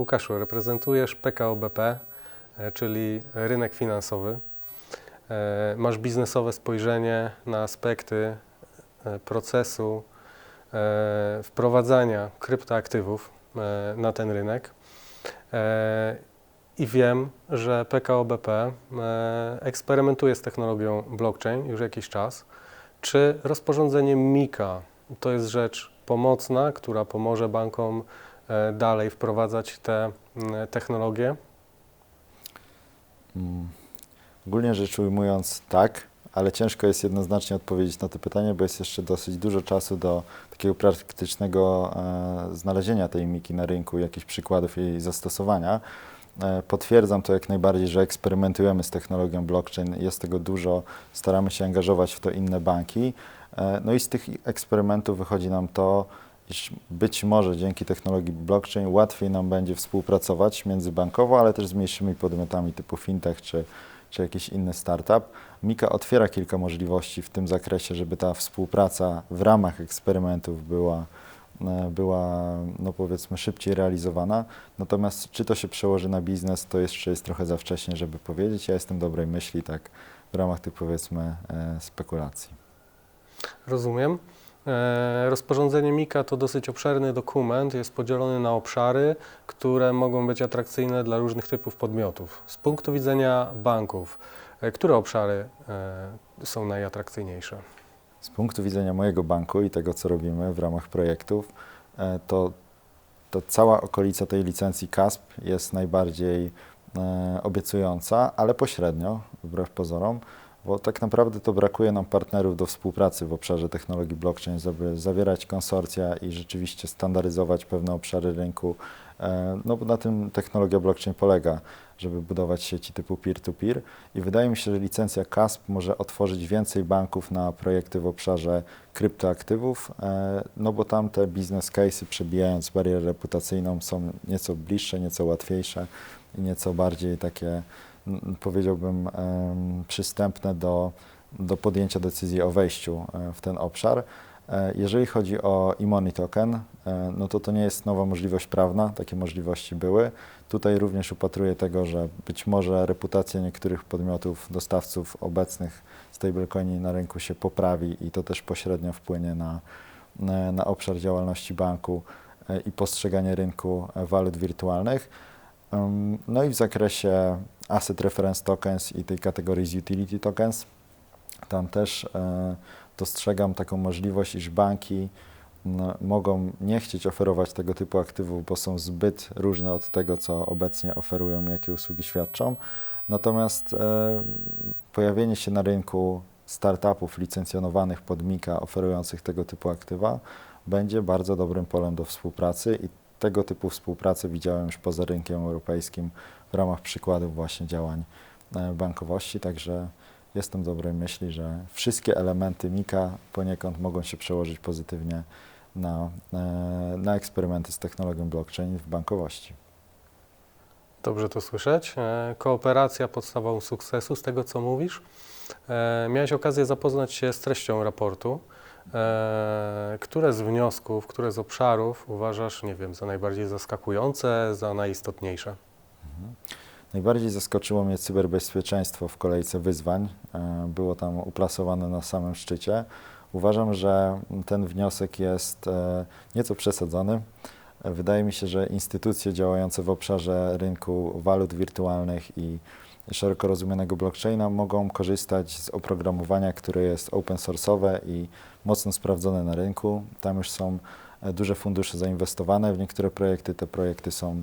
Łukaszu, reprezentujesz PKO BP, e, czyli rynek finansowy. E, Masz biznesowe spojrzenie na aspekty e, procesu wprowadzania kryptoaktywów na ten rynek. I wiem, że PKO BP e, eksperymentuje z technologią blockchain już jakiś czas. Czy rozporządzenie MiCA to jest rzecz pomocna, która pomoże bankom dalej wprowadzać te mm, technologie? Mm, Ogólnie rzecz ujmując, tak, ale ciężko jest jednoznacznie odpowiedzieć na to pytanie, bo jest jeszcze dosyć dużo czasu do takiego praktycznego e, znalezienia tej miki na rynku, jakichś przykładów jej zastosowania. E, potwierdzam to jak najbardziej, że eksperymentujemy z technologią blockchain, jest tego dużo, staramy się angażować w to inne banki. E, no i z tych eksperymentów wychodzi nam to, iż być może dzięki technologii blockchain łatwiej nam będzie współpracować międzybankowo, ale też z mniejszymi podmiotami typu fintech czy, czy jakiś inny startup. Mika otwiera kilka możliwości w tym zakresie, żeby ta współpraca w ramach eksperymentów była, e, była no powiedzmy szybciej realizowana. Natomiast czy to się przełoży na biznes, to jeszcze jest trochę za wcześnie, żeby powiedzieć. Ja jestem dobrej myśli, tak w ramach tych powiedzmy e, spekulacji. Rozumiem. E, Rozporządzenie MiCA to dosyć obszerny dokument, jest podzielony na obszary, które mogą być atrakcyjne dla różnych typów podmiotów. Z punktu widzenia banków, e, które obszary e, są najatrakcyjniejsze? Z punktu widzenia mojego banku i tego, co robimy w ramach projektów, to, to cała okolica tej licencji CASP jest najbardziej obiecująca, ale pośrednio, wbrew pozorom, bo tak naprawdę to brakuje nam partnerów do współpracy w obszarze technologii blockchain, żeby zawierać konsorcja i rzeczywiście standaryzować pewne obszary rynku. E, No bo na tym technologia blockchain polega, żeby budować sieci typu peer-to-peer i wydaje mi się, że licencja CASP może otworzyć więcej banków na projekty w obszarze kryptoaktywów, e, no bo tam te business case'y przebijając barierę reputacyjną są nieco bliższe, nieco łatwiejsze i nieco bardziej takie, powiedziałbym, przystępne do, do podjęcia decyzji o wejściu e, w ten obszar. E, Jeżeli chodzi o e-money token, e, no to to nie jest nowa możliwość prawna, takie możliwości były. Tutaj również upatruję tego, że być może reputacja niektórych podmiotów, dostawców obecnych stablecoini na rynku się poprawi i to też pośrednio wpłynie na, na, obszar działalności banku i postrzeganie rynku walut wirtualnych. No i w zakresie asset reference tokens i tej kategorii z utility tokens, tam też e, dostrzegam taką możliwość, iż banki mogą nie chcieć oferować tego typu aktywów, bo są zbyt różne od tego, co obecnie oferują, jakie usługi świadczą. Natomiast e, pojawienie się na rynku startupów licencjonowanych pod MiCA oferujących tego typu aktywa będzie bardzo dobrym polem do współpracy i tego typu współpracę widziałem już poza rynkiem europejskim w ramach przykładów właśnie działań e, bankowości, także jestem dobrej myśli, że wszystkie elementy MiCA poniekąd mogą się przełożyć pozytywnie na, e, na eksperymenty z technologią blockchain w bankowości. Dobrze to słyszeć. E, Kooperacja podstawą sukcesu, z tego co mówisz. Miałeś okazję zapoznać się z treścią raportu. E, Które z wniosków, które z obszarów uważasz, nie wiem, za najbardziej zaskakujące, za najistotniejsze? Mhm. Najbardziej zaskoczyło mnie cyberbezpieczeństwo w kolejce wyzwań. E, Było tam uplasowane na samym szczycie. Uważam, że ten wniosek jest e, nieco przesadzony. Wydaje mi się, że instytucje działające w obszarze rynku walut wirtualnych i szeroko rozumianego blockchaina mogą korzystać z oprogramowania, które jest open source'owe i mocno sprawdzone na rynku. Tam już są e, duże fundusze zainwestowane w niektóre projekty. Te projekty są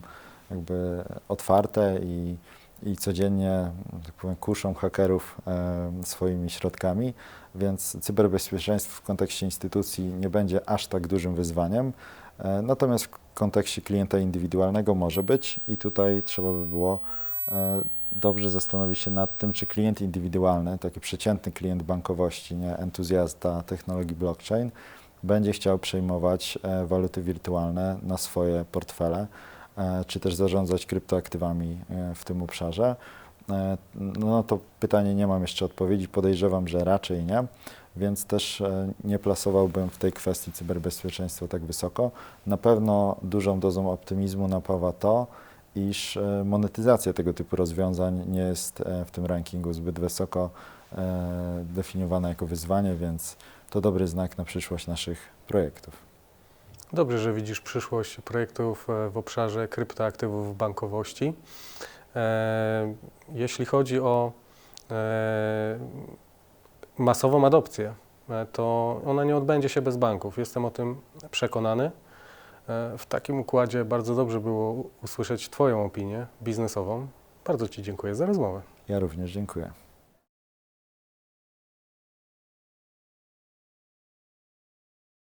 jakby otwarte i, i codziennie, tak powiem, kuszą hakerów e, swoimi środkami, więc cyberbezpieczeństwo w kontekście instytucji nie będzie aż tak dużym wyzwaniem. E, natomiast w kontekście klienta indywidualnego może być i tutaj trzeba by było e, dobrze zastanowić się nad tym, czy klient indywidualny, taki przeciętny klient bankowości, nie entuzjasta technologii blockchain, będzie chciał przejmować e, waluty wirtualne na swoje portfele, czy też zarządzać kryptoaktywami w tym obszarze. No to pytanie nie mam jeszcze odpowiedzi, podejrzewam, że raczej nie, więc też e, nie plasowałbym w tej kwestii cyberbezpieczeństwa tak wysoko. Na pewno dużą dozą optymizmu napawa to, iż e, monetyzacja tego typu rozwiązań nie jest e, w tym rankingu zbyt wysoko definiowana jako wyzwanie, więc to dobry znak na przyszłość naszych projektów. Dobrze, że widzisz przyszłość projektów w obszarze kryptoaktywów bankowości. Jeśli chodzi o masową adopcję, e, to ona nie odbędzie się bez banków. Jestem o tym przekonany. E, W takim układzie bardzo dobrze było usłyszeć Twoją opinię biznesową. Bardzo Ci dziękuję za rozmowę. Ja również dziękuję.